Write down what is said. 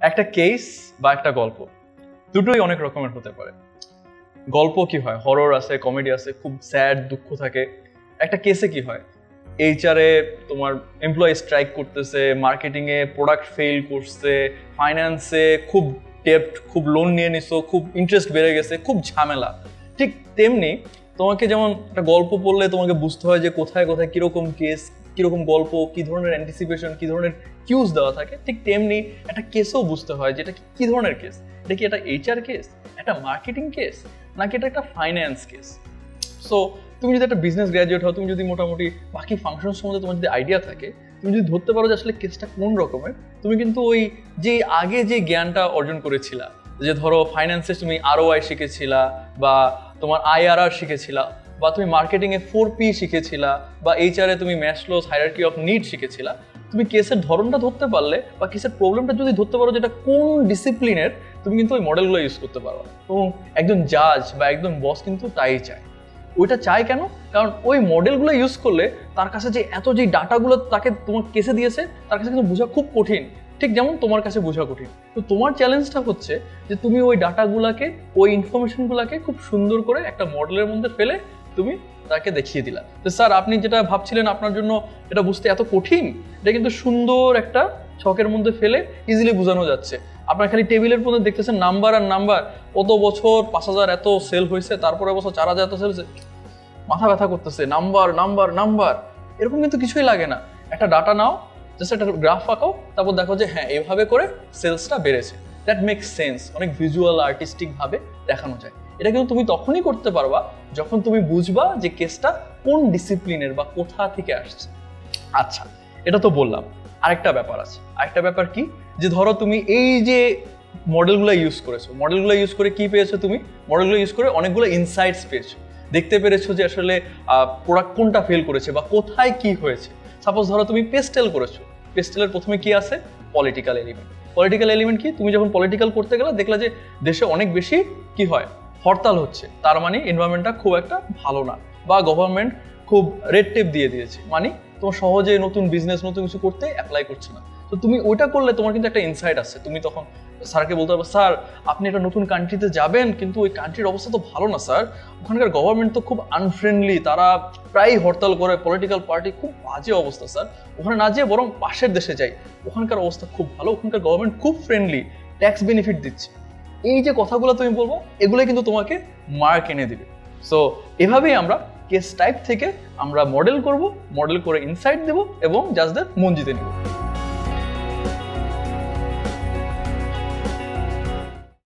একটা কেস বা একটা গল্প। দুটোই অনেক রকমের হতে পারে। গল্প কি হয়? হরর আছে কমেডি আছে, খুব স্যাড দুঃখ থাকে। একটা কেসে কি হয়? এইচআরে তোমার এমপ্লয়ি স্ট্রাইক করতেছে মার্কেটিংয়ে প্রোডাক্ট ফেল করছে ফাইন্যান্সে খুব ডেপ্ট খুব লোন নিয়ে নিছো, খুব ইন্টারেস্ট বেড়ে গেছে, খুব ঝামেলা। ঠিক তেমনি তোমাকে যেমন একটা গল্প পড়লে তোমাকে বুঝতে হয় যে কোথায় কোথায় কীরকম কেস কীরকম গল্প, কি ধরনের অ্যান্টিসিপেশন কি ধরনের কিউজ দেওয়া থাকে, ঠিক তেমনি একটা কেসও বুঝতে হয় যে এটা কি- ধরনের কেস এটা কি একটা এইচআর কেস একটা মার্কেটিং কেস নাকি এটা একটা ফাইন্যান্স কেস সো তুমি যদি একটা বিজনেস গ্র্যাজুয়েট হও, তুমি যদি মোটামুটি বাকি ফাংশন সম্বন্ধে তোমার যদি আইডিয়া থাকে, তুমি যদি ধরতে পারো যে আসলে কেসটা কোন রকমের, তুমি কিন্তু ওই যে আগে যে জ্ঞানটা অর্জন করেছিলা, যে ধরো ফাইন্যান্সে তুমি আরও আই শিখেছিলা বা তোমার আইআরআর শিখেছিলা বা তুমি মার্কেটিংয়ে ফোর পি শিখেছিলা বা এইচআরে তুমি ম্যাশলোস হায়ারার্কি অফ নিড শিখেছিলা, তুমি কেসের ধরনটা ধরতে পারলে বা কেসের প্রবলেমটা যদি ধরতে পারো যেটা কোন ডিসিপ্লিনের তুমি কিন্তু ওই মডেলগুলো ইউজ করতে পারো। এবং একজন জাজ বা একজন বস কিন্তু তাই চায়। ওইটা চায় কেন? কারণ ওই মডেলগুলো ইউজ করলে তার কাছে যে এত যে ডাটাগুলো তাকে তোমার কেসে দিয়েছে, তার কাছে কিন্তু বোঝা খুব কঠিন। ঠিক যেমন তোমার কাছে বোঝা কঠিন। তো তোমার চ্যালেঞ্জটা হচ্ছে যে তুমি ওই ডাটাগুলোকে ওই ইনফরমেশনগুলোকে খুব সুন্দর করে একটা মডেলের মধ্যে ফেলে তুমি তাকে দেখিয়ে দিলা। তো স্যার, আপনি যেটা ভাবছিলেন আপনার জন্য এটা বুঝতে এত কঠিন, এটা কিন্তু সুন্দর একটা ছকের মধ্যে ফেলে ইজিলি বোঝানো যাচ্ছে। আপনার খালি টেবিলের মধ্যে দেখতেছেন নাম্বার আর নাম্বার, কত বছর পাঁচ হাজার এত সেল হয়েছে, তারপরে বছর চার হাজার এত সেল হয়েছে, মাথা ব্যথা করতেছে, নাম্বার নাম্বার নাম্বার, এরকম কিন্তু কিছুই লাগে না। একটা ডাটা নাও জাস্ট একটা গ্রাফ আঁকাও, তারপর দেখো যে হ্যাঁ এইভাবে করে সেলসটা বেড়েছে। দ্যাট মেক্স সেন্স অনেক ভিজুয়াল আর্টিস্টিকভাবে দেখানো যায়। এটা কিন্তু তুমি তখনই করতে পারবা যখন তুমি বুঝবা যে কেসটা কোন ডিসিপ্লিনের বা কোথা থেকে আসছে। আচ্ছা এটা তো বললাম। আরেকটা ব্যাপার আছে। আরেকটা ব্যাপার কি? যে ধরো তুমি এই যে মডেলগুলো ইউজ করেছ মডেলগুলো ইউজ করে কি পেয়েছ তুমি? মডেলগুলো ইউজ করে অনেকগুলো ইনসাইটস পেয়েছ। দেখতে পেরেছ যে আসলে প্রোডাক্ট কোনটা ফেল করেছে বা কোথায় কি হয়েছে। সাপোজ ধরো তুমি পেস্টেল করেছ। পেস্টেলের প্রথমে কি আছে? পলিটিক্যাল এলিমেন্ট পলিটিক্যাল এলিমেন্ট কি? তুমি যখন পলিটিক্যাল করতে গেলে, দেখলা যে দেশে অনেক বেশি কি হয়? হরতাল হচ্ছে, তার মানে এনভায়রনমেন্টটা খুব একটা ভালো না, বা গভর্নমেন্ট খুব রেড টেপ দিয়ে দিয়েছে মানে তোমার সহজে নতুন বিজনেস নতুন কিছু করতে অ্যাপ্লাই করছে না। তো তুমি ওইটা করলে তোমার কিন্তু একটা ইনসাইট আছে তুমি তখন স্যারকে বলতে পারবে স্যার আপনি একটা নতুন কান্ট্রিতে যাবেন, কিন্তু ওই কান্ট্রির অবস্থা তো ভালো না স্যার ওখানকার গভর্নমেন্ট তো খুব আনফ্রেন্ডলি তারা প্রায় হরতাল করে পলিটিক্যাল পার্টি খুব বাজে অবস্থা স্যার ওখানে না যেয়ে বরং পাশের দেশে যাই, ওখানকার অবস্থা খুব ভালো, ওখানকার গভর্নমেন্ট খুব ফ্রেন্ডলি ট্যাক্স বেনিফিট দিচ্ছে। এই যে কথাগুলো তুমি বলব এগুলো কিন্তু তোমাকে মার্ক এনে দিবে। সো এভাবেই আমরা কেস টাইপ থেকে আমরা মডেল করব মডেল করে ইনসাইট দেব এবং জাজদের মন জিতে নেব।